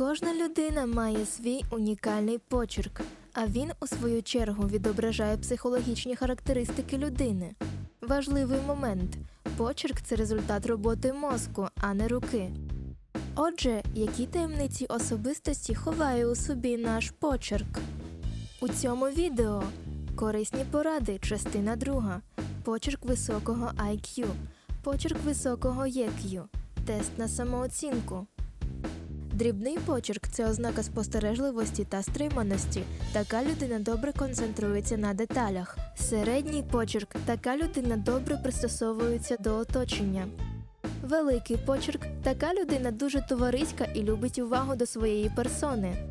Кожна людина має свій унікальний почерк, а він, у свою чергу, відображає психологічні характеристики людини. Важливий момент почерк це результат роботи мозку, а не руки. Отже, які таємниці особистості ховає у собі наш почерк? У цьому відео корисні поради, частина друга, почерк високого IQ, почерк високого EQ, тест на самооцінку. Дрібний почерк це ознака спостережливості та стриманості. Така людина добре концентрується на деталях. Середній почерк така людина добре пристосовується до оточення. Великий почерк така людина дуже товариська і любить увагу до своєї персони.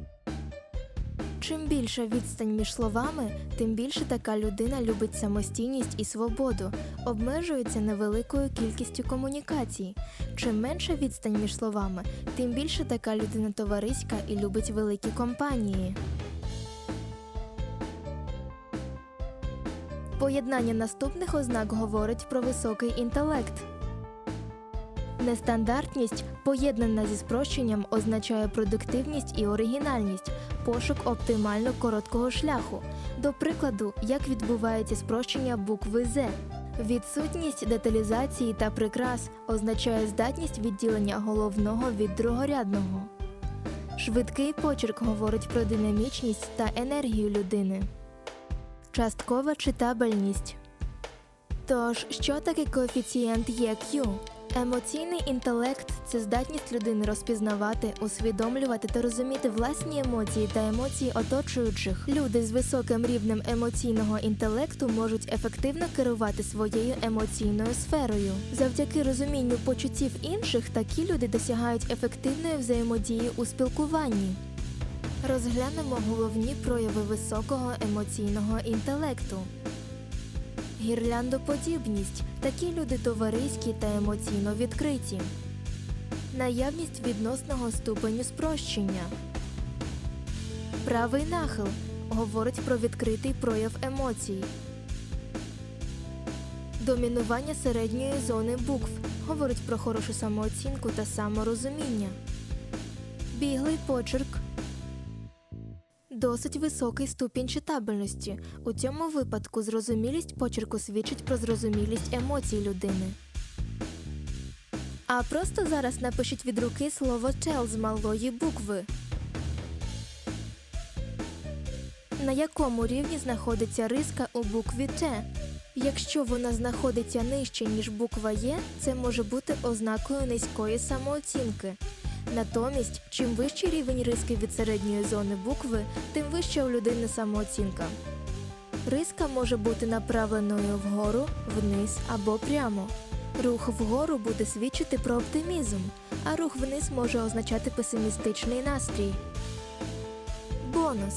Чим більша відстань між словами, тим більше така людина любить самостійність і свободу, обмежується невеликою кількістю комунікацій. Чим менша відстань між словами, тим більше така людина товариська і любить великі компанії. Поєднання наступних ознак говорить про високий інтелект. Нестандартність, поєднана зі спрощенням, означає продуктивність і оригінальність, пошук оптимально короткого шляху. До прикладу, як відбувається спрощення букви З. Відсутність деталізації та прикрас означає здатність відділення головного від другорядного. Швидкий почерк говорить про динамічність та енергію людини. Часткова читабельність. Тож, що таке коефіцієнт EQ? Емоційний інтелект це здатність людини розпізнавати, усвідомлювати та розуміти власні емоції та емоції оточуючих. Люди з високим рівнем емоційного інтелекту можуть ефективно керувати своєю емоційною сферою. Завдяки розумінню почуттів інших такі люди досягають ефективної взаємодії у спілкуванні. Розглянемо головні прояви високого емоційного інтелекту. Гірляндоподібність такі люди товариські та емоційно відкриті. Наявність відносного ступеню спрощення. Правий нахил говорить про відкритий прояв емоцій. Домінування середньої зони букв говорить про хорошу самооцінку та саморозуміння. Біглий почерк Досить високий ступінь читабельності. У цьому випадку зрозумілість почерку свідчить про зрозумілість емоцій людини. А просто зараз напишіть від руки слово «tell» з малої букви. На якому рівні знаходиться риска у букві Т? Якщо вона знаходиться нижче, ніж буква Є, це може бути ознакою низької самооцінки. Натомість, чим вищий рівень риски від середньої зони букви, тим вища у людини самооцінка. Риска може бути направленою вгору, вниз або прямо. Рух вгору буде свідчити про оптимізм, а рух вниз може означати песимістичний настрій. Бонус.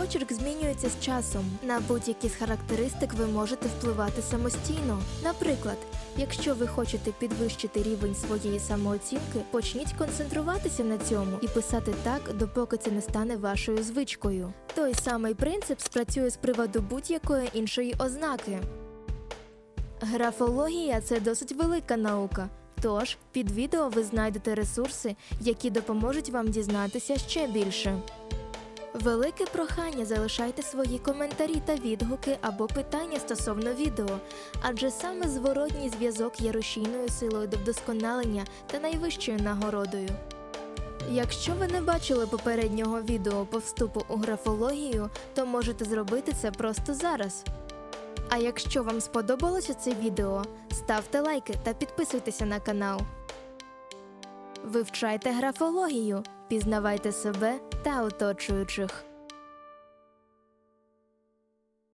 Почерк змінюється з часом. На будь-які з характеристик ви можете впливати самостійно. Наприклад, якщо ви хочете підвищити рівень своєї самооцінки, почніть концентруватися на цьому і писати так, допоки це не стане вашою звичкою. Той самий принцип спрацює з приводу будь-якої іншої ознаки. Графологія це досить велика наука. Тож під відео ви знайдете ресурси, які допоможуть вам дізнатися ще більше. Велике прохання залишайте свої коментарі та відгуки або питання стосовно відео, адже саме зворотній зв'язок є рушійною силою до вдосконалення та найвищою нагородою. Якщо ви не бачили попереднього відео по вступу у графологію, то можете зробити це просто зараз. А якщо вам сподобалося це відео, ставте лайки та підписуйтеся на канал. Вивчайте графологію, пізнавайте себе та оточуючих.